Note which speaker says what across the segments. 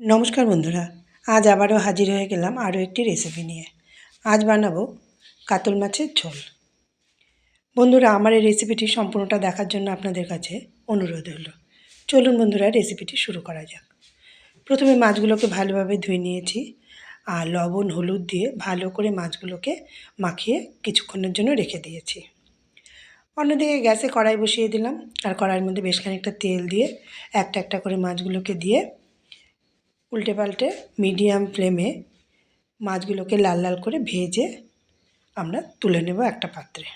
Speaker 1: নমস্কার বন্ধুরা, আজ আবারও হাজির হয়ে গেলাম আরও একটি রেসিপি নিয়ে। আজ বানাবো কাতল মাছের ঝোল। বন্ধুরা, আমার এই রেসিপিটি সম্পূর্ণটা দেখার জন্য আপনাদের কাছে অনুরোধ হলো। চলুন বন্ধুরা রেসিপিটি শুরু করা যাক। প্রথমে মাছগুলোকে ভালোভাবে ধুয়ে নিয়েছি আর লবণ, হলুদ দিয়ে ভালো করে মাছগুলোকে মাখিয়ে কিছুক্ষণের জন্য রেখে দিয়েছি। অন্যদিকে গ্যাসে কড়াই বসিয়ে দিলাম আর কড়াইয়ের মধ্যে বেশ খানিকটা তেল দিয়ে একটা একটা করে মাছগুলোকে দিয়ে উল্টে পাল্টে মিডিয়াম ফ্লেমে মাছগুলোকে লাল লাল করে ভেজে আমরা তুলে নেব একটা পাত্রে।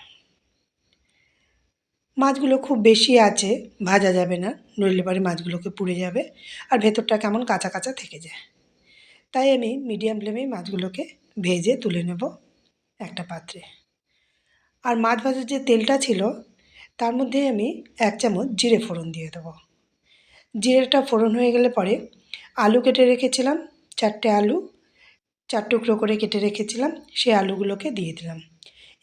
Speaker 1: মাছগুলো খুব বেশি আছে, ভাজা যাবে না, নইলে পরে মাছগুলোকে পুড়ে যাবে আর ভেতরটা কেমন কাঁচা কাঁচা থেকে যায়। তাই আমি মিডিয়াম ফ্লেমেই মাছগুলোকে ভেজে তুলে নেব একটা পাত্রে। আর মাছ ভাজার যে তেলটা ছিল, তার মধ্যে আমি এক চামচ জিরে ফোড়ন দিয়ে দেবো। জিরেটা ফোড়ন হয়ে গেলে পরে আলু কেটে রেখেছিলাম, চারটে আলু, চার টুকরো করে কেটে রেখেছিলাম, সেই আলুগুলোকে দিয়ে দিলাম।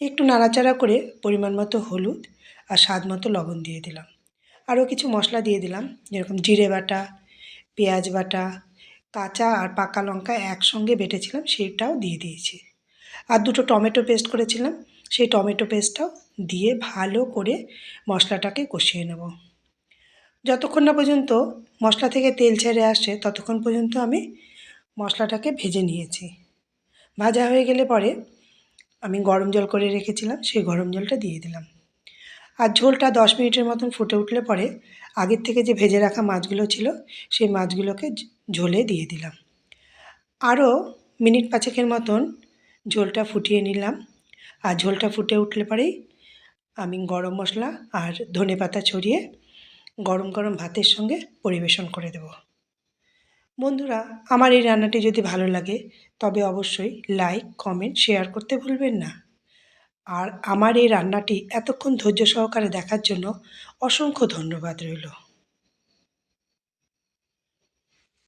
Speaker 1: একটু নাড়াচাড়া করে পরিমাণ মতো হলুদ আর স্বাদ মতো লবণ দিয়ে দিলাম। আরও কিছু মশলা দিয়ে দিলাম, যেরকম জিরে বাটা, পেঁয়াজ বাটা, কাঁচা আর পাকা লঙ্কা একসঙ্গে বেটেছিলাম সেটাও দিয়ে দিয়েছি। আর দুটো টমেটো পেস্ট করেছিলাম, সেই টমেটো পেস্টটাও দিয়ে ভালো করে মশলাটাকে কষিয়ে নেব। যতক্ষণ না পর্যন্ত মশলা থেকে তেল ছেড়ে আসছে, ততক্ষণ পর্যন্ত আমি মশলাটাকে ভেজে নিয়েছি। ভাজা হয়ে গেলে পরে আমি গরম জল করে রেখেছিলাম, সেই গরম জলটা দিয়ে দিলাম। আর ঝোলটা দশ মিনিটের মতন ফুটে উঠলে পরে আগের থেকে যে ভেজে রাখা মাছগুলো ছিল, সেই মাছগুলোকে ঝোলে দিয়ে দিলাম। আরও মিনিট পাঁচেকের মতন ঝোলটা ফুটিয়ে নিলাম। আর ঝোলটা ফুটে উঠলে পরেই আমি গরম মশলা আর ধনে পাতা ছড়িয়ে গরম গরম ভাতের সঙ্গে পরিবেশন করে দেব। বন্ধুরা, আমার এই রান্নাটি যদি ভালো লাগে, তবে অবশ্যই লাইক কমেন্ট শেয়ার করতে ভুলবেন না। আর আমার এই রান্নাটি এতক্ষণ ধৈর্য সহকারে দেখার জন্য অসংখ্য ধন্যবাদ রইল।